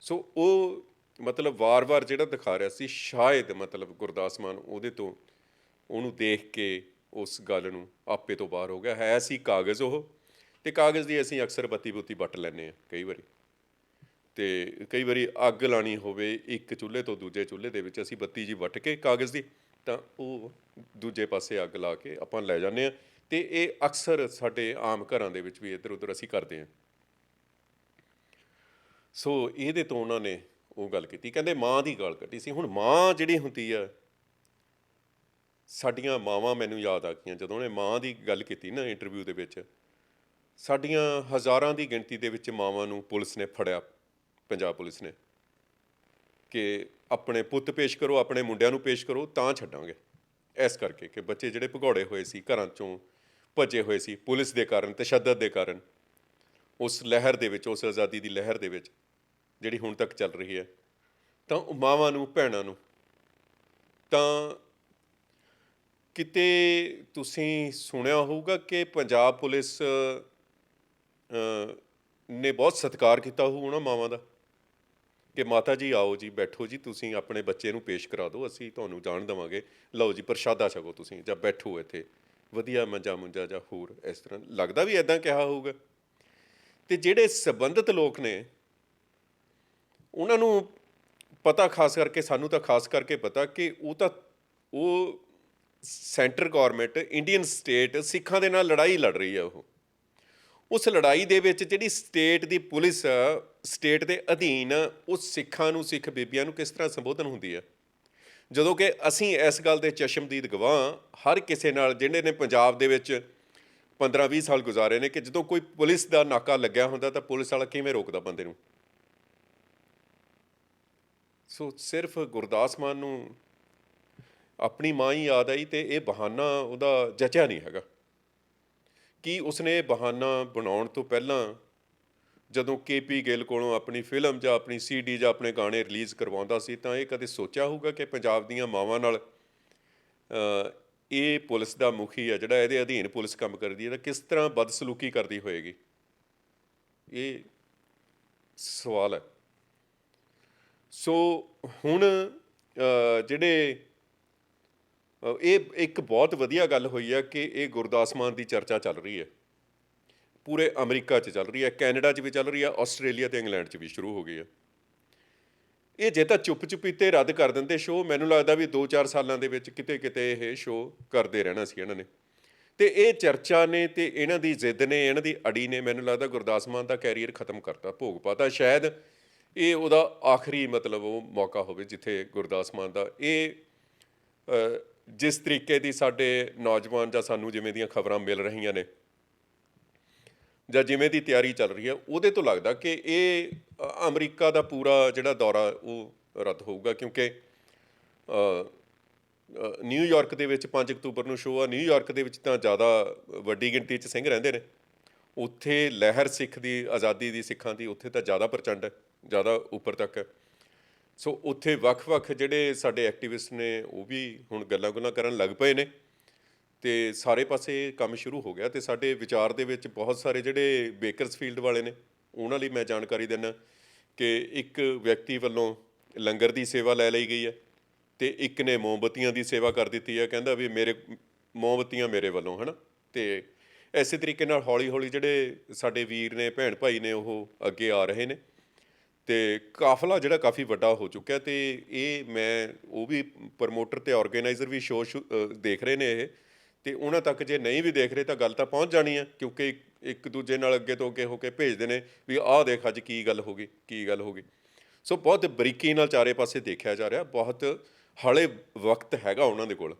ਸੋ ਉਹ ਮਤਲਬ ਵਾਰ-ਵਾਰ ਜਿਹੜਾ ਦਿਖਾ ਰਿਹਾ ਸੀ, ਸ਼ਾਇਦ ਮਤਲਬ ਗੁਰਦਾਸ ਮਾਨ ਉਹਦੇ ਤੋਂ, ਉਹਨੂੰ ਦੇਖ ਕੇ ਉਸ ਗੱਲ ਨੂੰ ਆਪੇ ਤੋਂ ਬਾਹਰ ਹੋ ਗਿਆ। ਹੈ ਸੀ ਕਾਗਜ਼ ਉਹ, ਤੇ ਕਾਗਜ਼ ਦੀ ਅਸੀਂ ਅਕਸਰ ਬੱਤੀ ਬੁੱਤੀ ਵੱਟ ਲੈਂਦੇ ਆ ਕਈ ਵਾਰੀ। ਤੇ ਕਈ ਵਾਰੀ ਅੱਗ ਲਾਣੀ ਹੋਵੇ, ਇੱਕ ਚੁੱਲ੍ਹੇ ਤੋਂ ਦੂਜੇ ਚੁੱਲ੍ਹੇ ਦੇ ਵਿੱਚ ਅਸੀਂ ਬੱਤੀ ਜੀ ਵੱਟ ਕੇ ਕਾਗਜ਼ ਦੀ, ਤਾਂ ਉਹ ਦੂਜੇ ਪਾਸੇ ਅੱਗ ਲਾ ਕੇ ਆਪਾਂ ਲੈ ਜਾਂਦੇ ਆ ਤੇ ਇਹ ਅਕਸਰ ਸਾਡੇ ਆਮ ਘਰਾਂ ਦੇ ਵਿੱਚ ਵੀ ਇੱਧਰ ਉੱਧਰ ਅਸੀਂ ਕਰਦੇ ਆ ਸੋ ਇਹਦੇ ਤੋਂ ਉਹਨਾਂ ਨੇ ਉਹ ਗੱਲ ਕੀਤੀ, ਕਹਿੰਦੇ ਮਾਂ ਦੀ ਗੱਲ ਕੱਢੀ ਸੀ। ਹੁਣ ਮਾਂ ਜਿਹੜੀ ਹੁੰਦੀ ਆ, ਸਾਡੀਆਂ ਮਾਵਾਂ ਮੈਨੂੰ ਯਾਦ ਆ ਗਈਆਂ। ਜਦੋਂ ਉਹਨੇ ਮਾਂ ਦੀ ਗੱਲ ਕੀਤੀ ਨਾ ਇੰਟਰਵਿਊ ਦੇ ਵਿੱਚ, ਸਾਡੀਆਂ ਹਜ਼ਾਰਾਂ ਦੀ ਗਿਣਤੀ ਦੇ ਵਿੱਚ ਮਾਵਾਂ ਨੂੰ ਪੁਲਿਸ ਨੇ ਫੜਿਆ। ਪੰਜਾਬ ਪੁਲਿਸ ਨੇ, ਕਿ ਆਪਣੇ ਪੁੱਤ ਪੇਸ਼ ਕਰੋ, ਆਪਣੇ ਮੁੰਡਿਆਂ ਨੂੰ ਪੇਸ਼ ਕਰੋ, ਤਾਂ ਛੱਡਾਂਗੇ। ਇਸ ਕਰਕੇ ਕਿ ਬੱਚੇ ਜਿਹੜੇ ਭਗੌੜੇ ਹੋਏ ਸੀ, ਘਰਾਂ ਚੋਂ ਭੱਜੇ ਹੋਏ ਸੀ, ਪੁਲਿਸ ਦੇ ਕਾਰਨ, ਤਸ਼ੱਦਦ ਦੇ ਕਾਰਨ, ਉਸ ਲਹਿਰ ਦੇ ਵਿੱਚ, ਉਸ ਆਜ਼ਾਦੀ ਦੀ ਲਹਿਰ ਦੇ ਵਿੱਚ, ਜਿਹੜੀ ਹੁਣ ਤੱਕ ਚੱਲ ਰਹੀ ਹੈ, ਤਾਂ ਉਹ ਮਾਵਾਂ ਨੂੰ, ਭੈਣਾਂ ਨੂੰ, ਤਾਂ ਕਿਤੇ ਤੁਸੀਂ ਸੁਣਿਆ ਹੋਊਗਾ ਕਿ ਪੰਜਾਬ ਪੁਲਿਸ ਨੇ ਬਹੁਤ ਸਤਿਕਾਰ ਕੀਤਾ ਹੋਊ ਉਹਨਾਂ ਮਾਵਾਂ ਦਾ? ਕਿ ਮਾਤਾ ਜੀ ਆਓ ਜੀ, ਬੈਠੋ ਜੀ, ਤੁਸੀਂ ਆਪਣੇ ਬੱਚੇ ਨੂੰ ਪੇਸ਼ ਕਰਾ ਦਿਓ, ਅਸੀਂ ਤੁਹਾਨੂੰ ਜਾਣ ਦੇਵਾਂਗੇ। ਲਓ ਜੀ, ਪ੍ਰਸ਼ਾਦਾ ਛਕੋ ਤੁਸੀਂ, ਜਾਂ ਬੈਠੋ ਇੱਥੇ। ਵਧੀਆ ਮੰਜਾ ਮੁੰਜਾ ਜਾਂ ਹੋਰ ਇਸ ਤਰ੍ਹਾਂ। ਲੱਗਦਾ ਵੀ ਐਦਾਂ ਕਿਹਾ ਹੋਊਗਾ। ਤੇ ਜਿਹੜੇ ਸੰਬੰਧਿਤ ਲੋਕ ਨੇ, ਉਹਨਾਂ ਨੂੰ ਪਤਾ ਖਾਸ ਕਰਕੇ, ਸਾਨੂੰ ਤਾਂ ਖਾਸ ਕਰਕੇ ਪਤਾ ਕਿ ਉਹ ਤਾਂ, ਉਹ ਸੈਂਟਰ ਗਵਰਨਮੈਂਟ ਇੰਡੀਅਨ ਸਟੇਟ ਸਿੱਖਾਂ ਦੇ ਨਾਲ ਲੜਾਈ ਲੜ ਰਹੀ ਹੈ ਉਹ। ਉਸ ਲੜਾਈ ਦੇ ਵਿੱਚ ਜਿਹੜੀ ਸਟੇਟ ਦੀ ਪੁਲਿਸ ਸਟੇਟ ਦੇ ਅਧੀਨ ਉਹ ਸਿੱਖਾਂ ਨੂੰ, ਸਿੱਖ ਬੀਬੀਆਂ ਨੂੰ ਕਿਸ ਤਰ੍ਹਾਂ ਸੰਬੋਧਨ ਹੁੰਦੀ ਹੈ? ਜਦੋਂ ਕਿ ਅਸੀਂ ਇਸ ਗੱਲ ਦੇ ਚਸ਼ਮਦੀਦ ਗਵਾਹ ਹਰ ਕਿਸੇ ਨਾਲ ਜਿਹੜੇ ਨੇ ਪੰਜਾਬ ਦੇ ਵਿੱਚ 15-20 ਸਾਲ ਗੁਜ਼ਾਰੇ ਨੇ ਕਿ ਜਦੋਂ ਕੋਈ ਪੁਲਿਸ ਦਾ ਨਾਕਾ ਲੱਗਿਆ ਹੁੰਦਾ ਤਾਂ ਪੁਲਿਸ ਵਾਲਾ ਕਿਵੇਂ ਰੋਕਦਾ ਬੰਦੇ ਨੂੰ? ਸੋ ਸਿਰਫ ਗੁਰਦਾਸ ਮਾਨ ਨੂੰ ਆਪਣੀ ਮਾਂ ਹੀ ਯਾਦ ਆਈ ਤੇ ਇਹ ਬਹਾਨਾ ਉਹਦਾ ਜਚਿਆ ਨਹੀਂ ਹੈਗਾ। ਕਿ ਉਸਨੇ ਬਹਾਨਾ ਬਣਾਉਣ ਤੋਂ ਪਹਿਲਾਂ ਜਦੋਂ ਕੇਪੀ ਗਿੱਲ ਕੋਲੋਂ ਆਪਣੀ ਫਿਲਮ ਜਾਂ ਆਪਣੀ ਸੀਡੀ ਜਾਂ ਆਪਣੇ ਗਾਣੇ ਰਿਲੀਜ਼ ਕਰਵਾਉਂਦਾ ਸੀ, ਤਾਂ ਇਹ ਕਦੇ ਸੋਚਿਆ ਹੋਊਗਾ ਕਿ ਪੰਜਾਬ ਦੀਆਂ ਮਾਵਾਂ ਨਾਲ ਇਹ ਪੁਲਿਸ ਦਾ ਮੁਖੀ ਹੈ ਜਿਹੜਾ ਇਹਦੇ ਅਧੀਨ ਪੁਲਿਸ ਕੰਮ ਕਰਦੀ ਹੈ, ਤਾਂ ਕਿਸ ਤਰ੍ਹਾਂ ਬਦਸਲੂਕੀ ਕਰਦੀ ਹੋਏਗੀ? ਇਹ ਸਵਾਲ ਹੈ। ਸੋ ਹੁਣ ਜਿਹੜੇ ਇਹ ਇੱਕ ਬਹੁਤ ਵਧੀਆ ਗੱਲ ਹੋਈ ਹੈ ਕਿ ਇਹ ਗੁਰਦਾਸ ਮਾਨ ਦੀ ਚਰਚਾ ਚੱਲ ਰਹੀ ਹੈ। ਪੂਰੇ ਅਮਰੀਕਾ 'ਚ ਚੱਲ ਰਹੀ ਹੈ, ਕੈਨੇਡਾ 'ਚ ਵੀ ਚੱਲ ਰਹੀ ਹੈ, ਆਸਟ੍ਰੇਲੀਆ ਤੇ ਇੰਗਲੈਂਡ 'ਚ ਵੀ ਸ਼ੁਰੂ ਹੋ ਗਈ ਹੈ। ਇਹ ਜੇ ਤਾਂ ਚੁੱਪ ਚੁਪੀਤੇ ਰੱਦ ਕਰ ਦਿੰਦੇ ਸ਼ੋਅ ਮੈਨੂੰ ਲੱਗਦਾ ਵੀ 2-4 ਸਾਲਾਂ ਦੇ ਵਿੱਚ ਕਿਤੇ ਕਿਤੇ ਇਹ ਸ਼ੋਅ ਕਰਦੇ ਰਹਿਣਾ ਸੀ ਇਹਨਾਂ ਨੇ। ਤੇ ਇਹ ਚਰਚਾ ਨੇ ਤੇ ਇਹਨਾਂ ਦੀ ਜ਼ਿੱਦ ਨੇ, ਇਹਨਾਂ ਦੀ ਅੜੀ ਨੇ, ਮੈਨੂੰ ਲੱਗਦਾ ਗੁਰਦਾਸ ਮਾਨ ਦਾ ਕੈਰੀਅਰ ਖਤਮ ਕਰਤਾ, ਭੋਗ ਪਾਤਾ। ਸ਼ਾਇਦ ਇਹ ਉਹਦਾ ਆਖਰੀ ਮਤਲਬ ਉਹ ਮੌਕਾ ਹੋਵੇ ਜਿੱਥੇ ਗੁਰਦਾਸ ਮਾਨ ਦਾ ਇਹ ਜਿਸ ਤਰੀਕੇ ਦੀ ਸਾਡੇ ਨੌਜਵਾਨ ਜਾਂ ਸਾਨੂੰ ਜਿਵੇਂ ਦੀਆਂ ਖਬਰਾਂ ਮਿਲ ਰਹੀਆਂ ਨੇ ਜਾਂ ਜਿਵੇਂ ਦੀ ਤਿਆਰੀ ਚੱਲ ਰਹੀ ਹੈ ਉਹਦੇ ਤੋਂ ਲੱਗਦਾ ਕਿ ਇਹ ਅਮਰੀਕਾ ਦਾ ਪੂਰਾ ਜਿਹੜਾ ਦੌਰਾ ਉਹ ਰੱਦ ਹੋਊਗਾ ਕਿਉਂਕਿ ਅ, ਨਿਊਯਾਰਕ ਦੇ ਵਿੱਚ 5 ਅਕਤੂਬਰ ਨੂੰ ਸ਼ੋਅ ਆ ਨਿਊਯਾਰਕ ਦੇ ਵਿੱਚ ਤਾਂ ਜ਼ਿਆਦਾ ਵੱਡੀ ਗਿਣਤੀ 'ਚ ਸਿੰਘ ਰਹਿੰਦੇ ਨੇ। ਉੱਥੇ ਲਹਿਰ ਸਿੱਖ ਦੀ ਆਜ਼ਾਦੀ ਦੀ ਸਿੱਖਾਂ ਦੀ ਉੱਥੇ ਤਾਂ ਜ਼ਿਆਦਾ ਪ੍ਰਚੰਡ ਹੈ ਜ਼ਿਆਦਾ ਉੱਪਰ ਤੱਕ ਹੈ। ਸੋ ਉੱਥੇ ਵੱਖ-ਵੱਖ ਜਿਹੜੇ ਸਾਡੇ ਐਕਟਿਵਿਸਟ ਨੇ ਉਹ ਵੀ ਹੁਣ ਗੱਲਾਂ-ਗੁੱਲਾਂ ਕਰਨ ਲੱਗ ਪਏ ਨੇ। ਤੇ ਸਾਰੇ ਪਾਸੇ ਕੰਮ ਸ਼ੁਰੂ ਹੋ ਗਿਆ ਤੇ ਸਾਡੇ ਵਿਚਾਰ ਦੇ ਵਿੱਚ ਬਹੁਤ ਸਾਰੇ ਜਿਹੜੇ ਬੇਕਰਸਫੀਲਡ ਵਾਲੇ ਨੇ, ਉਹਨਾਂ ਲਈ ਮੈਂ ਜਾਣਕਾਰੀ ਦਿੰਦਾ ਕਿ ਇੱਕ ਵਿਅਕਤੀ ਵੱਲੋਂ ਲੰਗਰ ਦੀ ਸੇਵਾ ਲੈ ਲਈ ਗਈ ਹੈ ਤੇ ਇੱਕ ਨੇ ਮੋਮਬਤੀਆਂ ਦੀ ਸੇਵਾ ਕਰ ਦਿੱਤੀ ਹੈ, ਕਹਿੰਦਾ ਵੀ ਮੇਰੇ ਮੋਮਬਤੀਆਂ ਮੇਰੇ ਵੱਲੋਂ, ਹਨਾ? ਤੇ ਐਸੇ ਤਰੀਕੇ ਨਾਲ ਹੌਲੀ-ਹੌਲੀ ਜਿਹੜੇ ਸਾਡੇ ਵੀਰ ਨੇ, ਭੈਣ ਭਾਈ ਨੇ ਉਹ ਅੱਗੇ ਆ ਰਹੇ ਨੇ ਤੇ ਕਾਫਲਾ ਜਿਹੜਾ ਕਾਫੀ ਵੱਡਾ ਹੋ ਚੁੱਕਿਆ ਤੇ ਇਹ ਮੈਂ, ਉਹ ਵੀ ਪ੍ਰਮੋਟਰ ਤੇ ਆਰਗੇਨਾਈਜ਼ਰ ਵੀ ਸ਼ੋਅ ਦੇਖ ਰਹੇ ਨੇ ਇਹ। ਤੇ ਉਹਨਾਂ ਤੱਕ ਜੇ ਨਹੀਂ ਵੀ ਦੇਖ ਰਹੇ ਤਾਂ ਗੱਲ ਤਾਂ ਪਹੁੰਚ ਜਾਣੀ ਹੈ ਕਿਉਂਕਿ ਇੱਕ- ਦੂਜੇ ਨਾਲ ਅੱਗੇ ਤੋਂ ਅੱਗੇ ਹੋ ਕੇ ਭੇਜਦੇ ਨੇ ਵੀ ਆਹ ਦੇਖ ਅੱਜ ਕੀ ਗੱਲ ਹੋ ਗਈ, ਕੀ ਗੱਲ ਹੋ ਗਈ। ਸੋ ਬਹੁਤ ਬਰੀਕੀ ਨਾਲ ਚਾਰੇ ਪਾਸੇ ਦੇਖਿਆ ਜਾ ਰਿਹਾ, ਬਹੁਤ ਹਲੇ ਵਕਤ ਹੈਗਾ ਉਹਨਾਂ ਦੇ ਕੋਲ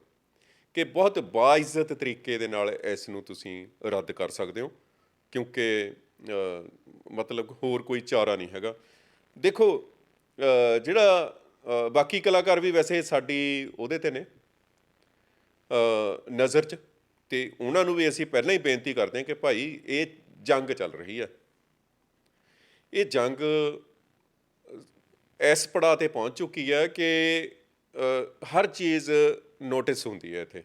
ਕਿ ਬਹੁਤ ਬਾਇਜ਼ਤ ਤਰੀਕੇ ਦੇ ਨਾਲ ਇਸ ਨੂੰ ਤੁਸੀਂ ਰੱਦ ਕਰ ਸਕਦੇ ਹੋ, ਕਿਉਂਕਿ ਮਤਲਬ ਹੋਰ ਕੋਈ ਚਾਰਾ ਨਹੀਂ ਹੈਗਾ। ਦੇਖੋ ਜਿਹੜਾ ਬਾਕੀ ਕਲਾਕਾਰ ਵੀ ਵੈਸੇ ਸਾਡੀ ਉਹਦੇ ਤੇ ਨੇ ਨਜ਼ਰ 'ਚ। ਤੇ ਉਹਨਾਂ ਨੂੰ ਵੀ ਅਸੀਂ ਪਹਿਲਾਂ ਹੀ ਬੇਨਤੀ ਕਰਦੇ ਹਾਂ ਕਿ ਭਾਈ, ਇਹ ਜੰਗ ਚੱਲ ਰਹੀ ਹੈ। ਇਹ ਜੰਗ ਇਸ ਪੜਾਅ ਤੇ ਪਹੁੰਚ ਚੁੱਕੀ ਹੈ ਕਿ ਹਰ ਚੀਜ਼ ਨੋਟਿਸ ਹੁੰਦੀ ਹੈ ਇੱਥੇ।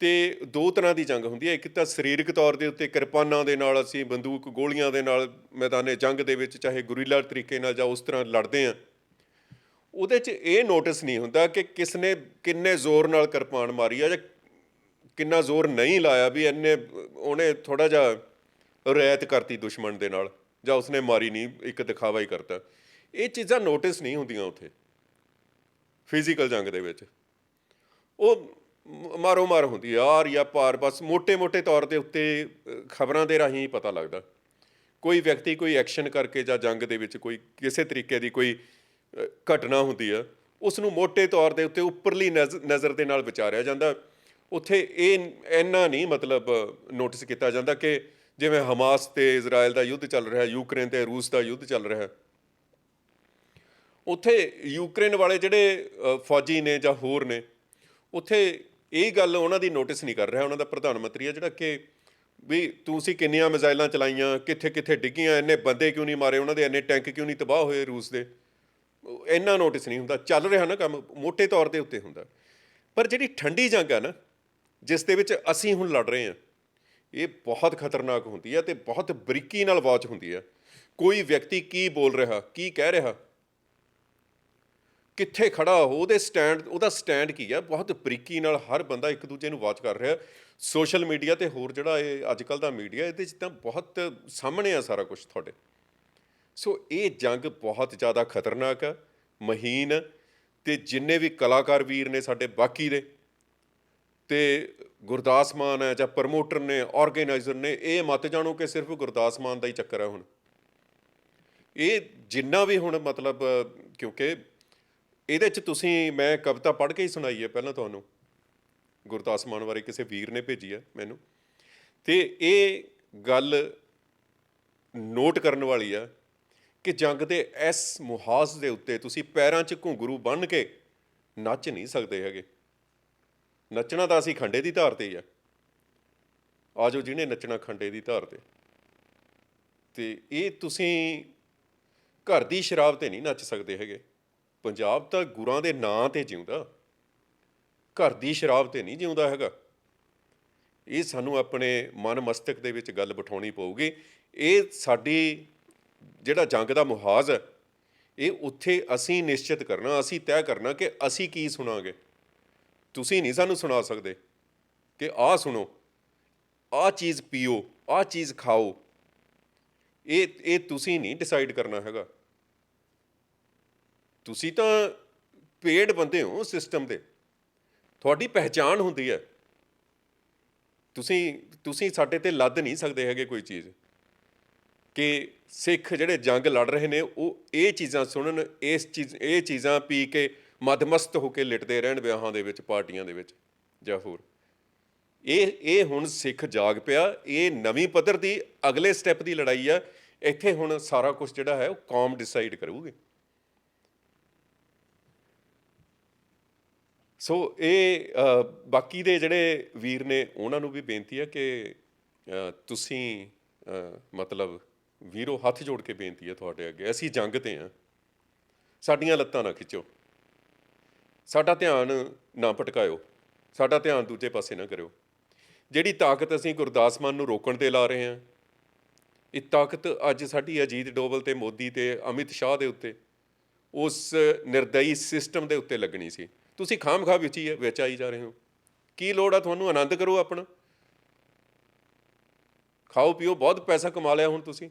ਤੇ ਦੋ ਤਰ੍ਹਾਂ ਦੀ ਜੰਗ ਹੁੰਦੀ ਹੈ। ਇੱਕ ਤਾਂ ਸਰੀਰਕ ਤੌਰ ਦੇ ਉੱਤੇ ਕਿਰਪਾਨਾਂ ਦੇ ਨਾਲ ਅਸੀਂ ਬੰਦੂਕ ਗੋਲੀਆਂ ਦੇ ਨਾਲ ਮੈਦਾਨੇ ਜੰਗ ਦੇ ਵਿੱਚ, ਚਾਹੇ ਗੁਰੀਲਾ ਤਰੀਕੇ ਨਾਲ ਜਾਂ ਉਸ ਤਰ੍ਹਾਂ ਲੜਦੇ ਆ ਉਹਦੇ 'ਚ ਇਹ ਨੋਟਿਸ ਨਹੀਂ ਹੁੰਦਾ ਕਿ ਕਿਸ ਨੇ ਕਿੰਨੇ ਜ਼ੋਰ ਨਾਲ ਕਿਰਪਾਨ ਮਾਰੀ ਆ ਜਾਂ ਕਿੰਨਾ ਜ਼ੋਰ ਨਹੀਂ ਲਾਇਆ ਵੀ ਇਹਨੇ, ਉਹਨੇ ਥੋੜਾ ਜਿਹਾ ਰੈਤ ਕਰਤੀ ਦੁਸ਼ਮਣ ਦੇ ਨਾਲ ਜਾਂ ਉਸਨੇ ਮਾਰੀ ਨਹੀਂ, ਇੱਕ ਦਿਖਾਵਾ ਹੀ ਕਰਤਾ। ਇਹ ਚੀਜ਼ਾਂ ਨੋਟਿਸ ਨਹੀਂ ਹੁੰਦੀਆਂ ਉੱਥੇ ਫਿਜ਼ੀਕਲ ਜੰਗ ਦੇ ਵਿੱਚ। ਉਹ ਮਾਰੋ ਮਾਰ ਹੁੰਦੀ ਯਾਰ ਜਾਂ ਪਾਰ, ਬਸ ਮੋਟੇ ਮੋਟੇ ਤੌਰ ਦੇ ਉੱਤੇ ਖਬਰਾਂ ਦੇ ਰਾਹੀਂ ਪਤਾ ਲੱਗਦਾ। ਕੋਈ ਵਿਅਕਤੀ ਕੋਈ ਐਕਸ਼ਨ ਕਰਕੇ ਜਾਂ ਜੰਗ ਦੇ ਵਿੱਚ ਕੋਈ ਕਿਸੇ ਤਰੀਕੇ ਦੀ ਕੋਈ ਘਟਨਾ ਹੁੰਦੀ ਆ ਉਸ ਨੂੰ ਮੋٹے ਤੌਰ ਦੇ ਉੱਤੇ ਉੱਪਰਲੀ ਨਜ਼- ਨਜ਼ਰ ਦੇ ਨਾਲ ਵਿਚਾਰਿਆ ਜਾਂਦਾ। ਉੱਥੇ ਇਹ ਇੰਨਾ ਨਹੀਂ ਮਤਲਬ ਨੋਟਿਸ ਕੀਤਾ ਜਾਂਦਾ ਕਿ ਜਿਵੇਂ ਹਮਾਸ ਤੇ ਇਜ਼ਰਾਈਲ ਦਾ ਯੁੱਧ ਚੱਲ ਰਿਹਾ, ਯੂਕਰੇਨ ਤੇ ਰੂਸ ਦਾ ਯੁੱਧ ਚੱਲ ਰਿਹਾ। ਉੱਥੇ ਯੂਕਰੇਨ ਵਾਲੇ ਜਿਹੜੇ ਫੌਜੀ ਨੇ ਜਾਂ ਹੋਰ ਨੇ, ਉੱਥੇ ਇਹ ਗੱਲ ਉਹਨਾਂ ਦੀ ਨੋਟਿਸ ਨਹੀਂ ਕਰ ਰਿਹਾ। ਉਹਨਾਂ ਦਾ ਪ੍ਰਧਾਨ ਮੰਤਰੀ ਹੈ ਜਿਹੜਾ ਕਿ ਵੀ ਤੁਸੀਂ ਕਿੰਨੀਆਂ ਮਿਜ਼ਾਈਲਾਂ ਚਲਾਈਆਂ ਕਿੱਥੇ ਕਿੱਥੇ ਡਿੱਗੀਆਂ, ਇੰਨੇ ਬੰਦੇ ਕਿਉਂ ਨਹੀਂ ਮਾਰੇ? ਉਹਨਾਂ ਦੇ ਇੰਨੇ ਟੈਂਕ ਕਿਉਂ ਨਹੀਂ ਤਬਾਹ ਹੋਏ ਰੂਸ ਦੇ? ਇੰਨਾ ਨੋਟਿਸ ਨਹੀਂ ਹੁੰਦਾ, ਚੱਲ ਰਿਹਾ ਨਾ ਕੰਮ ਮੋٹے ਤੌਰ ਦੇ ਉੱਤੇ ਹੁੰਦਾ। ਪਰ ਜਿਹੜੀ ਠੰਡੀ ਜੰਗ ਆ ਨਾ, ਜਿਸ ਦੇ ਵਿੱਚ ਅਸੀਂ ਹੁਣ ਲੜ ਰਹੇ ਹਾਂ, ਇਹ ਬਹੁਤ ਖਤਰਨਾਕ ਹੁੰਦੀ ਹੈ ਤੇ ਬਹੁਤ ਬਰੀਕੀ ਨਾਲ ਵਾਚ ਹੁੰਦੀ ਹੈ ਕੋਈ ਵਿਅਕਤੀ ਕੀ ਬੋਲ ਰਿਹਾ, ਕੀ ਕਹਿ ਰਿਹਾ? ਕਿੱਥੇ ਖੜਾ ਹੋ ਉਹਦੇ ਸਟੈਂਡ ਉਹਦਾ ਸਟੈਂਡ ਕੀ ਹੈ ਬਹੁਤ ਬਰੀਕੀ ਨਾਲ ਹਰ ਬੰਦਾ ਇੱਕ ਦੂਜੇ ਨੂੰ ਵਾਚ ਕਰ ਰਿਹਾ। ਸੋਸ਼ਲ ਮੀਡੀਆ ਤੇ ਹੋਰ ਜਿਹੜਾ ਇਹ ਅੱਜ ਕੱਲ ਦਾ ਮੀਡੀਆ ਇਹਦੇ 'ਚ ਤਾਂ ਬਹੁਤ ਸਾਹਮਣੇ ਆ ਸਾਰਾ ਕੁਝ ਤੁਹਾਡੇ। ਸੋ ਇਹ ਜੰਗ ਬਹੁਤ ਜ਼ਿਆਦਾ ਖਤਰਨਾਕ ਹੈ ਮਹੀਨ ਹੈ ਤੇ ਜਿੰਨੇ ਵੀ ਕਲਾਕਾਰ ਵੀਰ ਨੇ ਸਾਡੇ ਬਾਕੀ ਦੇ ਤੇ ਗੁਰਦਾਸ ਮਾਨ ਹੈ ਜਾਂ ਪ੍ਰਮੋਟਰ ਨੇ ਆਰਗੇਨਾਈਜ਼ਰ ਨੇ, ਇਹ ਮਤ ਜਾਣੋ ਕਿ ਸਿਰਫ ਗੁਰਦਾਸ ਮਾਨ ਦਾ ਹੀ ਚੱਕਰ ਹੈ ਹੁਣ। ਇਹ ਜਿੰਨਾ ਵੀ ਹੁਣ ਮਤਲਬ, ਕਿਉਂਕਿ ਇਹਦੇ ਚ ਤੁਸੀਂ, ਮੈਂ ਕਵਿਤਾ ਪੜ੍ਹ ਕੇ ਹੀ ਸੁਣਾਈ ਹੈ ਪਹਿਲਾਂ ਤੁਹਾਨੂੰ। ਗੁਰਦਾਸ ਮਾਨ ਬਾਰੇ ਕਿਸੇ ਵੀਰ ਨੇ ਭੇਜੀ ਹੈ ਮੈਨੂੰ। ਤੇ ਇਹ ਗੱਲ ਨੋਟ ਕਰਨ ਵਾਲੀ ਆ ਕਿ ਜੰਗ ਦੇ ਇਸ ਮੁਹਾਜ਼ ਦੇ ਉੱਤੇ ਤੁਸੀਂ ਪੈਰਾਂ 'ਚ ਘੁੰਗਰੂ ਬੰਨ੍ਹ ਕੇ ਨੱਚ ਨਹੀਂ ਸਕਦੇ ਹੈਗੇ। ਨੱਚਣਾ ਤਾਂ ਅਸੀਂ ਖੰਡੇ ਦੀ ਧਾਰ ਤੇ ਹੀ ਆ। ਆਜੋ ਜਿਹਨੇ ਨੱਚਣਾ ਖੰਡੇ ਦੀ ਧਾਰ ਤੇ। ਤੇ ਇਹ ਤੁਸੀਂ ਘਰ ਦੀ ਸ਼ਰਾਬ ਤੇ ਨਹੀਂ ਨੱਚ ਸਕਦੇ ਹੈਗੇ। ਪੰਜਾਬ ਤਾਂ ਗੁਰਾਂ ਦੇ ਨਾਂ ਤੇ ਜਿਉਂਦਾ। ਘਰ ਦੀ ਸ਼ਰਾਬ ਤੇ ਨਹੀਂ ਜਿਉਂਦਾ ਹੈਗਾ। ਇਹ ਸਾਨੂੰ ਆਪਣੇ ਮਨ ਮਸਤਕ ਦੇ ਵਿੱਚ ਗੱਲ ਬਿਠਾਉਣੀ ਪਊਗੀ। ਇਹ ਸਾਡੀ ਜਿਹੜਾ ਜੰਗ ਦਾ ਮੁਹਾਜ਼ ਹੈ, ਇਹ ਉੱਥੇ ਅਸੀਂ ਨਿਸ਼ਚਿਤ ਕਰਨਾ, ਅਸੀਂ ਤੈਅ ਕਰਨਾ ਕਿ ਅਸੀਂ ਕੀ ਸੁਣਾਂਗੇ। ਤੁਸੀਂ ਨਹੀਂ ਸਾਨੂੰ ਸੁਣਾ ਸਕਦੇ ਕਿ ਆਹ ਸੁਣੋ, ਆਹ ਚੀਜ਼ ਪੀਓ, ਆਹ ਚੀਜ਼ ਖਾਓ। ਇਹ ਇਹ ਤੁਸੀਂ ਨਹੀਂ ਡਿਸਾਈਡ ਕਰਨਾ ਹੈਗਾ। ਤੁਸੀਂ ਤਾਂ ਪੇਡ ਬੰਦੇ ਹੋ ਸਿਸਟਮ ਦੇ। ਤੁਹਾਡੀ ਪਹਿਚਾਣ ਹੁੰਦੀ ਹੈ। ਤੁਸੀਂ ਤੁਸੀਂ ਸਾਡੇ ਤੇ ਲੱਦ ਨਹੀਂ ਸਕਦੇ ਹੈਗੇ ਕੋਈ ਚੀਜ਼। ਕਿ ਸਿੱਖ ਜਿਹੜੇ ਜੰਗ ਲੜ ਰਹੇ ਨੇ, ਉਹ ਇਹ ਚੀਜ਼ਾਂ ਸੁਣਨ, ਇਸ ਚੀਜ਼, ਇਹ ਚੀਜ਼ਾਂ ਪੀ ਕੇ ਮਦਮਸਤ ਹੋ ਕੇ ਲਿਟਦੇ ਰਹਿਣ ਵਿਆਹਾਂ ਦੇ ਵਿੱਚ, ਪਾਰਟੀਆਂ ਦੇ ਵਿੱਚ, ਜਾਂ ਹੋਰ। ਇਹ ਇਹ ਹੁਣ ਸਿੱਖ ਜਾਗ ਪਿਆ, ਇਹ ਨਵੀਂ ਪੱਧਰ ਦੀ ਅਗਲੇ ਸਟੈਪ ਦੀ ਲੜਾਈ ਆ। ਇੱਥੇ ਹੁਣ ਸਾਰਾ ਕੁਝ ਜਿਹੜਾ ਹੈ, ਉਹ ਕੌਮ ਡਿਸਾਈਡ ਕਰੂਗੀ। ਸੋ ਇਹ ਬਾਕੀ ਦੇ ਜਿਹੜੇ ਵੀਰ ਨੇ, ਉਹਨਾਂ ਨੂੰ ਵੀ ਬੇਨਤੀ ਹੈ ਕਿ ਤੁਸੀਂ ਮਤਲਬ ਵੀਰੋ, ਹੱਥ ਜੋੜ ਕੇ ਬੇਨਤੀ ਹੈ ਤੁਹਾਡੇ ਅੱਗੇ। ਅਸੀਂ ਜੰਗ ਤੇ ਆ ਸਾਡੀਆਂ ਲੱਤਾਂ ਨਾ ਖਿੱਚੋ। ਸਾਡਾ ਧਿਆਨ ਨਾ ਭਟਕਾਇਓ। ਸਾਡਾ ਧਿਆਨ ਦੂਜੇ ਪਾਸੇ ਨਾ ਕਰਿਓ। ਜਿਹੜੀ ਤਾਕਤ ਅਸੀਂ ਗੁਰਦਾਸ ਮਾਨ ਨੂੰ ਰੋਕਣ ਤੇ ਲਾ ਰਹੇ ਹਾਂ, ਇਹ ਤਾਕਤ ਅੱਜ ਸਾਡੀ ਅਜੀਤ ਡੋਵਲ ਤੇ ਮੋਦੀ ਤੇ ਅਮਿਤ ਸ਼ਾਹ ਦੇ ਉੱਤੇ, ਉਸ ਨਿਰਦਈ ਸਿਸਟਮ ਦੇ ਉੱਤੇ ਲੱਗਣੀ ਸੀ। ਤੁਸੀਂ ਖਾਮਖਾ ਵਿੱਚ ਹੀ ਵਿੱਚ ਆਈ ਜਾ ਰਹੇ ਹੋ। ਕੀ ਲੋੜ ਆ ਤੁਹਾਨੂੰ? ਆਨੰਦ ਕਰੋ ਆਪਣਾ। ਖਾਓ ਪੀਓ ਬਹੁਤ ਪੈਸਾ ਕਮਾ ਲਿਆ ਹੁਣ ਤੁਸੀਂ।